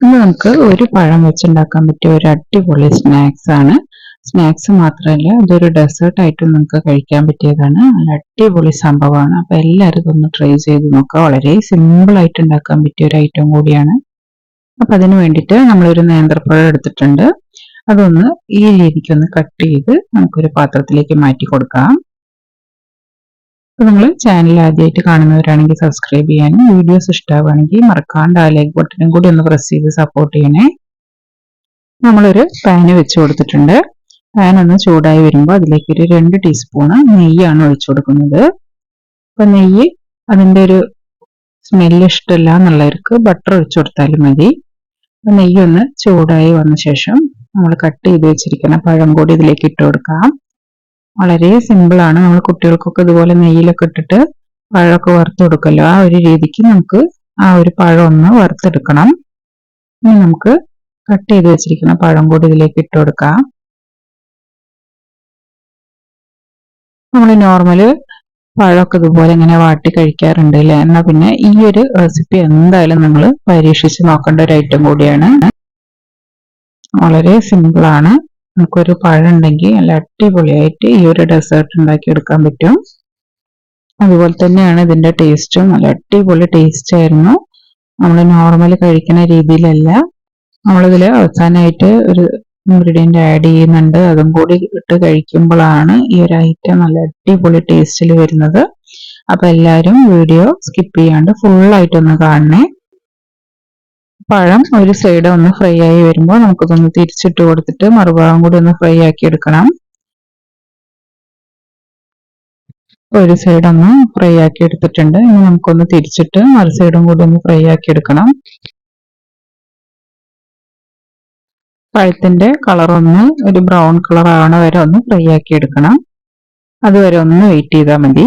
ഇന്ന് നമുക്ക് ഒരു പഴം വെച്ചുണ്ടാക്കാൻ പറ്റിയ ഒരു അടിപൊളി സ്നാക്സ് ആണ്. സ്നാക്സ് മാത്രമല്ല ഇതൊരു ഡെസേർട്ട് ആയിട്ടും നമുക്ക് കഴിക്കാൻ പറ്റിയതാണ്. നല്ല അടിപൊളി സംഭവമാണ്. അപ്പൊ എല്ലാവരും ഒന്ന് ട്രൈ ചെയ്ത് നോക്കുക. വളരെ സിമ്പിൾ ആയിട്ട് ഉണ്ടാക്കാൻ പറ്റിയ ഒരു ഐറ്റം കൂടിയാണ്. അപ്പൊ അതിന് വേണ്ടിയിട്ട് നമ്മളൊരു നേന്ത്രപ്പഴം എടുത്തിട്ടുണ്ട്. അതൊന്ന് ഈ രീതിക്ക് ഒന്ന് കട്ട് ചെയ്ത് നമുക്കൊരു പാത്രത്തിലേക്ക് മാറ്റി കൊടുക്കാം. നിങ്ങൾ ചാനൽ ആദ്യമായിട്ട് കാണുന്നവരാണെങ്കിൽ സബ്സ്ക്രൈബ് ചെയ്യാനും വീഡിയോസ് ഇഷ്ടമാവുകയാണെങ്കിൽ മറക്കാണ്ട് ആ ലൈക്ക് ബട്ടനും കൂടി ഒന്ന് പ്രസ് ചെയ്ത് സപ്പോർട്ട് ചെയ്യണേ. നമ്മളൊരു പാന് വെച്ച് കൊടുത്തിട്ടുണ്ട്. പാൻ ഒന്ന് ചൂടായി വരുമ്പോൾ അതിലേക്ക് ഒരു രണ്ട് ടീസ്പൂണ് നെയ്യാണ് ഒഴിച്ചു കൊടുക്കുന്നത്. അപ്പൊ നെയ്യ് അതിന്റെ ഒരു സ്മെല്ല് ഇഷ്ടമില്ല എന്നുള്ളവർക്ക് ബട്ടർ ഒഴിച്ചു കൊടുത്താലും മതി. നെയ്യ് ഒന്ന് ചൂടായി വന്ന ശേഷം നമ്മൾ കട്ട് ചെയ്ത് വെച്ചിരിക്കുന്ന പഴം കൂടി ഇതിലേക്ക് ഇട്ട് കൊടുക്കാം. വളരെ സിമ്പിൾ ആണ്. നമ്മൾ കുട്ടികൾക്കൊക്കെ ഇതുപോലെ നെയ്യിലൊക്കെ ഇട്ടിട്ട് പഴമൊക്കെ വറുത്ത് കൊടുക്കല്ലോ. ആ ഒരു രീതിക്ക് നമുക്ക് ആ ഒരു പഴം ഒന്ന് വറുത്തെടുക്കണം. ഇനി നമുക്ക് കട്ട് ചെയ്ത് വെച്ചിരിക്കുന്ന പഴം കൂടി ഇതിലേക്ക് ഇട്ട് കൊടുക്കാം. നമ്മൾ നോർമൽ പഴമൊക്കെ ഇതുപോലെ ഇങ്ങനെ വാട്ടി കഴിക്കാറുണ്ട് അല്ലേ? എന്നാൽ പിന്നെ ഈ ഒരു റെസിപ്പി എന്തായാലും നിങ്ങൾ പരീക്ഷിച്ച് നോക്കേണ്ട ഒരു ഐറ്റം കൂടിയാണ്. വളരെ സിമ്പിൾ ആണ്. നമുക്കൊരു പഴം ഉണ്ടെങ്കിൽ നല്ല അടിപൊളിയായിട്ട് ഈ ഒരു ഡെസേർട്ട് ഉണ്ടാക്കി എടുക്കാൻ പറ്റും. അതുപോലെ തന്നെയാണ് ഇതിന്റെ ടേസ്റ്റും നല്ല അടിപൊളി ടേസ്റ്റ് ആയിരുന്നു. നമ്മൾ നോർമൽ കഴിക്കുന്ന രീതിയിലല്ല. നമ്മളിതിൽ അവസാനമായിട്ട് ഒരു ഇൻഗ്രീഡിയന്റ് ആഡ് ചെയ്യുന്നുണ്ട്. അതും കൂടി ഇട്ട് കഴിക്കുമ്പോഴാണ് ഈ ഒരു ഐറ്റം നല്ല അടിപൊളി ടേസ്റ്റിൽ വരുന്നത്. അപ്പം എല്ലാവരും വീഡിയോ സ്കിപ്പ് ചെയ്യാണ്ട് ഫുള്ളായിട്ടൊന്ന് കാണണേ. പഴം ഒരു സൈഡ് ഒന്ന് ഫ്രൈ ആയി വരുമ്പോൾ നമുക്കിതൊന്ന് തിരിച്ചിട്ട് കൊടുത്തിട്ട് മറുഭാഗം കൂടി ഒന്ന് ഫ്രൈ ആക്കി എടുക്കണം. ഒരു സൈഡ് ഒന്ന് ഫ്രൈ ആക്കി എടുത്തിട്ടുണ്ട്. ഇനി നമുക്കൊന്ന് തിരിച്ചിട്ട് മറു സൈഡും കൂടി ഒന്ന് ഫ്രൈ ആക്കി എടുക്കണം. പഴത്തിന്റെ കളർ ഒന്ന് ഒരു ബ്രൗൺ കളർ ആവണ വരെ ഒന്ന് ഫ്രൈ ആക്കി എടുക്കണം. അതുവരെ ഒന്ന് വെയിറ്റ് ചെയ്താൽ മതി.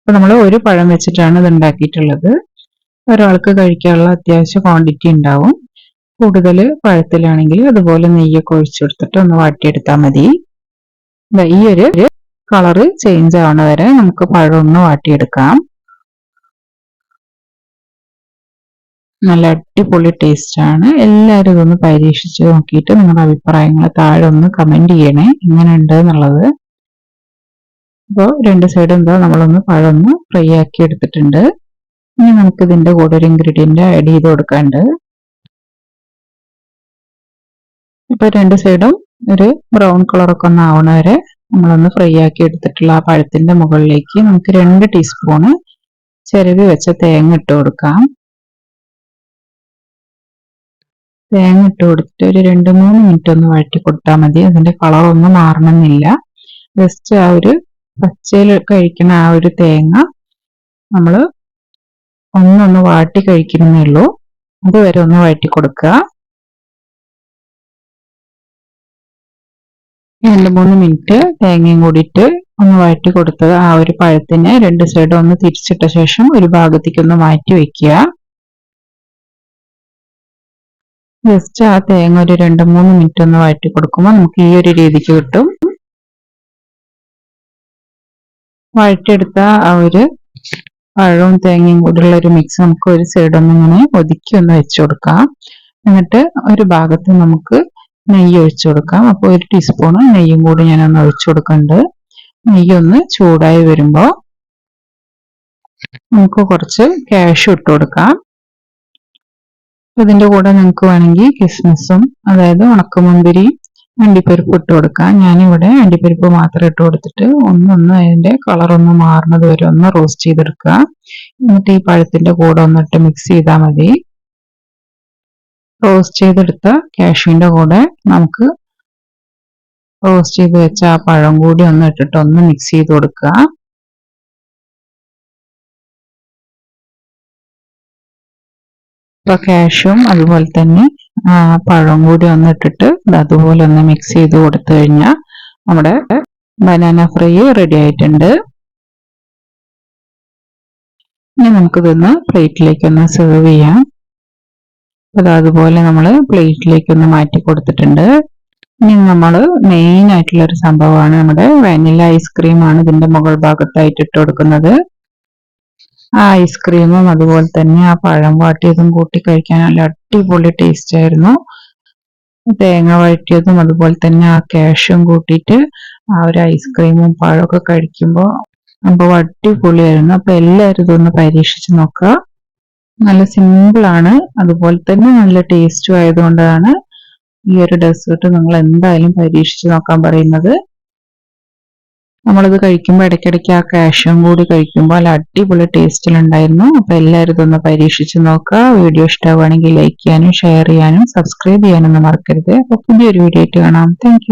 അപ്പൊ നമ്മൾ ഒരു പഴം വെച്ചിട്ടാണ് ഇത് ഉണ്ടാക്കിയിട്ടുള്ളത്. ഒരാൾക്ക് കഴിക്കാനുള്ള അത്യാവശ്യ ക്വാണ്ടിറ്റി ഉണ്ടാവും. കൂടുതൽ പഴത്തിലാണെങ്കിൽ അതുപോലെ നെയ്യൊക്കെ ഒഴിച്ചെടുത്തിട്ട് ഒന്ന് വാട്ടിയെടുത്താൽ മതി. ഈ ഒരു കളറ് ചേഞ്ച് ആവണ വരെ നമുക്ക് പഴം ഒന്ന് വാട്ടിയെടുക്കാം. നല്ല അടിപൊളി ടേസ്റ്റ് ആണ്. എല്ലാവരും ഇതൊന്ന് പരീക്ഷിച്ച് നോക്കിയിട്ട് നിങ്ങളുടെ അഭിപ്രായങ്ങൾ താഴെ ഒന്ന് കമന്റ് ചെയ്യണേ. എങ്ങനെ ഉണ്ട് എന്നുള്ളത്. അപ്പോൾ രണ്ട് സൈഡും എന്താ നമ്മളൊന്ന് പഴം ഒന്ന് ഫ്രൈ ആക്കി എടുത്തിട്ടുണ്ട്. ഇനി നമുക്ക് ഇതിന്റെ കൂടെ ഒരു ഇൻഗ്രീഡിയന്റ് ആഡ് ചെയ്ത് കൊടുക്കാണ്ട് ഇപ്പൊ രണ്ട് സൈഡും ഒരു ബ്രൗൺ കളറൊക്കെ ഒന്ന് ആവണ വരെ നമ്മളൊന്ന് ഫ്രൈ ആക്കി എടുത്തിട്ടുള്ള ആ പഴത്തിന്റെ മുകളിലേക്ക് നമുക്ക് രണ്ട് ടീസ്പൂണ് ചിരവി വെച്ച തേങ്ങ ഇട്ട് കൊടുക്കാം. തേങ്ങ ഇട്ട് കൊടുത്തിട്ട് ഒരു രണ്ട് മൂന്ന് മിനിറ്റ് ഒന്ന് വഴറ്റി കൊടുത്താൽ മതി. അതിന്റെ കളർ ഒന്നും മാറണമെന്നില്ല. ജസ്റ്റ് ആ ഒരു പച്ചയിൽ കഴിക്കുന്ന ആ ഒരു തേങ്ങ നമ്മൾ ഒന്നൊന്ന് വാട്ടി കഴിക്കുന്നേ ഉള്ളൂ അതുവരെ ഒന്ന് വഴറ്റി കൊടുക്കുക രണ്ട് മൂന്ന് മിനിറ്റ് തേങ്ങയും കൂടിയിട്ട് ഒന്ന് വഴറ്റി കൊടുത്തത് ആ ഒരു പഴത്തിന് രണ്ട് സൈഡും ഒന്ന് തിരിച്ചിട്ട ശേഷം ഒരു ഭാഗത്തേക്ക് ഒന്ന് മാറ്റി വെക്കുക. ജസ്റ്റ് ആ തേങ്ങ ഒരു രണ്ട് മൂന്ന് മിനിറ്റ് ഒന്ന് വഴറ്റി കൊടുക്കുമ്പോൾ നമുക്ക് ഈ ഒരു രീതിക്ക് കിട്ടും. വഴറ്റിയെടുത്ത ആ ഒരു പഴവും തേങ്ങയും കൂടെയുള്ള ഒരു മിക്സ് നമുക്ക് ഒരു സൈഡൊന്നും ഇങ്ങനെ ഒതുക്കി ഒന്ന് വെച്ചു കൊടുക്കാം. എന്നിട്ട് ഒരു ഭാഗത്ത് നമുക്ക് നെയ്യ് ഒഴിച്ചു കൊടുക്കാം. അപ്പോൾ ഒരു ടീസ്പൂണ് നെയ്യും കൂടി ഞാനൊന്ന് ഒഴിച്ചു കൊടുക്കുന്നുണ്ട്. നെയ്യ് ഒന്ന് ചൂടായി വരുമ്പോൾ നമുക്ക് കുറച്ച് ക്യാഷ് ഇട്ട് കൊടുക്കാം. ഇതിന്റെ കൂടെ നിങ്ങൾക്ക് വേണമെങ്കിൽ കിസ്മിസും അതായത് ഉണക്കമുന്തിരിയും അണ്ടിപ്പരിപ്പ് ഇട്ട് കൊടുക്കാം. ഞാനിവിടെ അണ്ടിപ്പരിപ്പ് മാത്രം ഇട്ട് കൊടുത്തിട്ട് ഒന്നൊന്ന് അതിന്റെ കളറൊന്ന് മാറുന്നത് വരെ ഒന്ന് റോസ്റ്റ് ചെയ്തെടുക്കുക എന്നിട്ട് ഈ പഴത്തിന്റെ കൂടെ ഒന്നിട്ട് മിക്സ് ചെയ്താൽ മതി. റോസ്റ്റ് ചെയ്തെടുത്ത കാഷ്യൂവിന്റെ കൂടെ നമുക്ക് റോസ്റ്റ് ചെയ്ത് വെച്ച ആ പഴം കൂടി ഒന്ന് ഇട്ടിട്ട് ഒന്ന് മിക്സ് ചെയ്ത് കൊടുക്കുക ഇപ്പൊ കാഷ്യൂം അതുപോലെ തന്നെ പഴം കൂടി ഒന്ന് ഇട്ടിട്ട് അതുപോലെ ഒന്ന് മിക്സ് ചെയ്ത് കൊടുത്തു കഴിഞ്ഞാൽ നമ്മുടെ ബനാന ഫ്രൈ റെഡി ആയിട്ടുണ്ട്. ഇനി നമുക്കിതൊന്ന് പ്ലേറ്റിലേക്ക് ഒന്ന് സെർവ് ചെയ്യാം. അത് അതുപോലെ നമ്മൾ പ്ലേറ്റിലേക്ക് ഒന്ന് മാറ്റി കൊടുത്തിട്ടുണ്ട്. ഇനി നമ്മൾ മെയിൻ ആയിട്ടുള്ള ഒരു സംഭവമാണ് നമ്മുടെ വാനില ഐസ്ക്രീമാണ് ഇതിന്റെ മുകൾ ഭാഗത്തായിട്ട് ഇട്ട് കൊടുക്കുന്നത്. ആ ഐസ്ക്രീമും അതുപോലെ തന്നെ ആ പഴം വാട്ടിയതും കൂട്ടി കഴിക്കാൻ നല്ല അടിപൊളി ടേസ്റ്റ് ആയിരുന്നു. തേങ്ങ വഴറ്റിയതും അതുപോലെ തന്നെ ആ ക്യാഷും കൂട്ടിയിട്ട് ആ ഒരു ഐസ്ക്രീമും പഴമൊക്കെ കഴിക്കുമ്പോൾ അപ്പോൾ അടിപൊളിയായിരുന്നു. അപ്പൊ എല്ലാവരും ഇതൊന്ന് പരീക്ഷിച്ച് നോക്കുക. നല്ല സിമ്പിൾ ആണ്. അതുപോലെ തന്നെ നല്ല ടേസ്റ്റും ആയതുകൊണ്ടാണ് ഈ ഒരു ഡെസേർട്ട് നിങ്ങൾ എന്തായാലും പരീക്ഷിച്ച് നോക്കാൻ പറയുന്നത്. നമ്മളിത് കഴിക്കുമ്പോൾ ഇടയ്ക്കിടയ്ക്ക് ആ കാഷ്യം കൂടി കഴിക്കുമ്പോൾ നല്ല അടിപൊളി ടേസ്റ്റിലുണ്ടായിരുന്നു അപ്പോൾ എല്ലാവരും ഇതൊന്ന് പരീക്ഷിച്ച് നോക്കുക. വീഡിയോ ഇഷ്ടമാവുകയാണെങ്കിൽ ലൈക്ക് ചെയ്യാനും ഷെയർ ചെയ്യാനും സബ്സ്ക്രൈബ് ചെയ്യാനൊന്നും മറക്കരുത്. അപ്പോൾ പുതിയൊരു വീഡിയോ ആയിട്ട് കാണാം. താങ്ക്